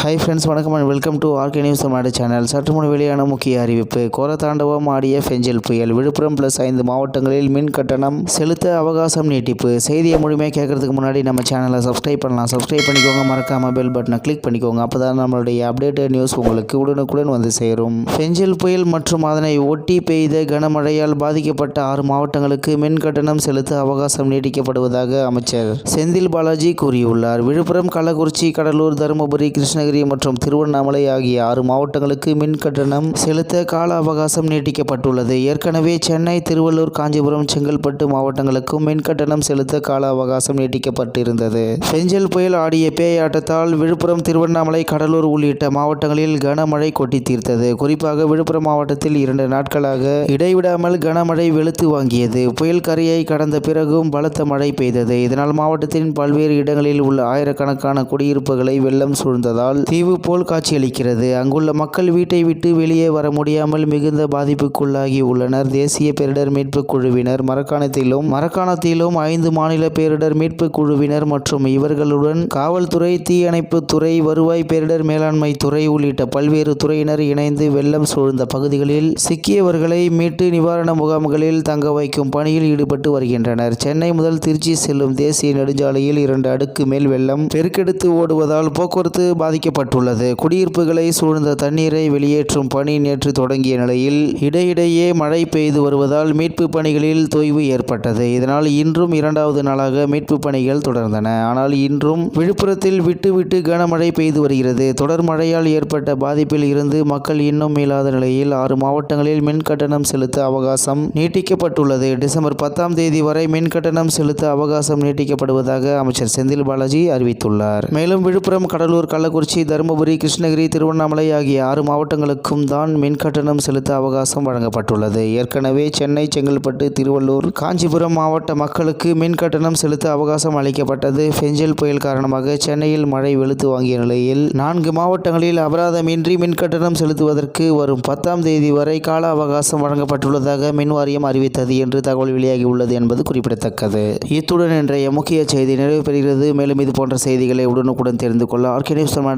Hi friends வணக்கம் and welcome to RK news Tamil Nadu channel சற்று முன் வெளியான முக்கிய அறிவிப்பு. கோலத்தாண்டவம் ஆடிய ஃபெஞ்சல் புயல் விழுப்புரம் ப்ளஸ் ஐந்து மாவட்டங்களில் மின் கட்டணம் செலுத்த அவகாசம் நீட்டிப்பு. செய்தியை முழுமையாக கேட்கறதுக்கு முன்னாடி நம்ம சேனலை சப்ஸ்கிரைப் பண்ணலாம். சப்ஸ்கிரைப் பண்ணிக்கோங்க மறக்காம பெல் பட்டனை கிளிக் பண்ணிக்கோங்க. அப்போ தான் நம்மளுடைய அப்டேட்டட் நியூஸ் உங்களுக்கு உடனுக்குடன் வந்து சேரும். ஃபெஞ்சல் புயல் மற்றும் அதனை ஒட்டி பெய்த கனமழையால் பாதிக்கப்பட்ட ஆறு மாவட்டங்களுக்கு மின் கட்டணம் செலுத்த அவகாசம் நீட்டிக்கப்படுவதாக அமைச்சர் செந்தில் பாலாஜி கூறியுள்ளார். விழுப்புரம் கள்ளக்குறிச்சி கடலூர் தருமபுரி கிருஷ்ணகிரி மற்றும் திருவண்ணாமலை ஆகிய ஆறு மாவட்டங்களுக்கு மின் கட்டணம் செலுத்த கால அவகாசம் நீட்டிக்கப்பட்டுள்ளது. ஏற்கனவே சென்னை திருவள்ளூர் காஞ்சிபுரம் செங்கல்பட்டு மாவட்டங்களுக்கும் மின் கட்டணம் செலுத்த கால அவகாசம் நீட்டிக்கப்பட்டிருந்தது. பெஞ்சல் புயல் ஆடிய பேயாட்டத்தால் விழுப்புரம் திருவண்ணாமலை கடலூர் உள்ளிட்ட மாவட்டங்களில் கனமழை கொட்டி தீர்த்தது. குறிப்பாக விழுப்புரம் மாவட்டத்தில் இரண்டு நாட்களாக இடைவிடாமல் கனமழை வெளுத்து வாங்கியது. புயல் கரையை கடந்த பிறகும் பலத்த மழை பெய்தது. இதனால் மாவட்டத்தின் பல்வேறு இடங்களில் உள்ள ஆயிரக்கணக்கான குடியிருப்புகளை வெள்ளம் சூழ்ந்ததால் தீவு போல் காட்சியளிக்கிறது. அங்குள்ள மக்கள் வீட்டை விட்டு வெளியே வர முடியாமல் மிகுந்த பாதிப்புக்குள்ளாகி உள்ளனர். தேசிய பேரிடர் மீட்பு குழுவினர் மரக்காணத்திலும் மரக்காணத்திலும் ஐந்து மாநில பேரிடர் மீட்பு குழுவினர் மற்றும் இவர்களுடன் காவல்துறை தீயணைப்பு துறை வருவாய் பேரிடர் மேலாண்மை துறை உள்ளிட்ட பல்வேறு துறையினர் இணைந்து வெள்ளம் சூழ்ந்த பகுதிகளில் சிக்கியவர்களை மீட்டு நிவாரண முகாம்களில் தங்க வைக்கும் பணியில் ஈடுபட்டு வருகின்றனர். சென்னை முதல் திருச்சி செல்லும் தேசிய நெடுஞ்சாலையில் இரண்டு அடுக்கு மேல் வெள்ளம் பெருக்கெடுத்து ஓடுவதால் போக்குவரத்து பாதிக்கப்பட்டுள்ளது. குடியிருப்புகளை சூழ்ந்த தண்ணீரை வெளியேற்றும் பணி நேற்று தொடங்கிய நிலையில் இடையிடையே மழை பெய்து வருவதால் மீட்பு பணிகளில் தொய்வு ஏற்பட்டது. இதனால் இன்றும் இரண்டாவது நாளாக மீட்பு பணிகள் தொடர்ந்தன. ஆனால் இன்றும் விழுப்புரத்தில் விட்டு விட்டு கனமழை பெய்து வருகிறது. தொடர் மழையால் ஏற்பட்ட பாதிப்பில் இருந்து மக்கள் இன்னும் மீளாத நிலையில் ஆறு மாவட்டங்களில் மின் கட்டணம் செலுத்த அவகாசம் நீட்டிக்கப்பட்டுள்ளது. டிசம்பர் பத்தாம் தேதி வரை மின் கட்டணம் செலுத்த அவகாசம் நீட்டிக்கப்படுவதாக அமைச்சர் செந்தில் பாலாஜி அறிவித்துள்ளார். மேலும் விழுப்புரம் கடலூர் கள்ளக்குறிச்சி தருமபுரி கிருஷ்ணகிரி திருவண்ணாமலை ஆகிய ஆறு மாவட்டங்களுக்கும் தான் மின் கட்டணம் செலுத்த அவகாசம் வழங்கப்பட்டுள்ளது. ஏற்கனவே சென்னை செங்கல்பட்டு திருவள்ளூர் காஞ்சிபுரம் மாவட்ட மக்களுக்கு மின் கட்டணம் செலுத்த அவகாசம் அளிக்கப்பட்டது. பெஞ்சல் புயல் காரணமாக சென்னையில் மழை வெளுத்து வாங்கிய நிலையில் நான்கு மாவட்டங்களில் அபராதமின்றி மின் கட்டணம் செலுத்துவதற்கு வரும் பத்தாம் தேதி வரை கால அவகாசம் வழங்கப்பட்டுள்ளதாக மின் வாரியம் அறிவித்தது என்று தகவல் வெளியாகியுள்ளது என்பது குறிப்பிடத்தக்கது. இத்துடன் இன்றைய முக்கிய செய்தி நிறைவு பெறுகிறது. மேலும் இது போன்ற செய்திகளை உடனுக்குடன் தெரிந்து கொள்ள ஆர்கே நியூஸ் தமிழ்நாடு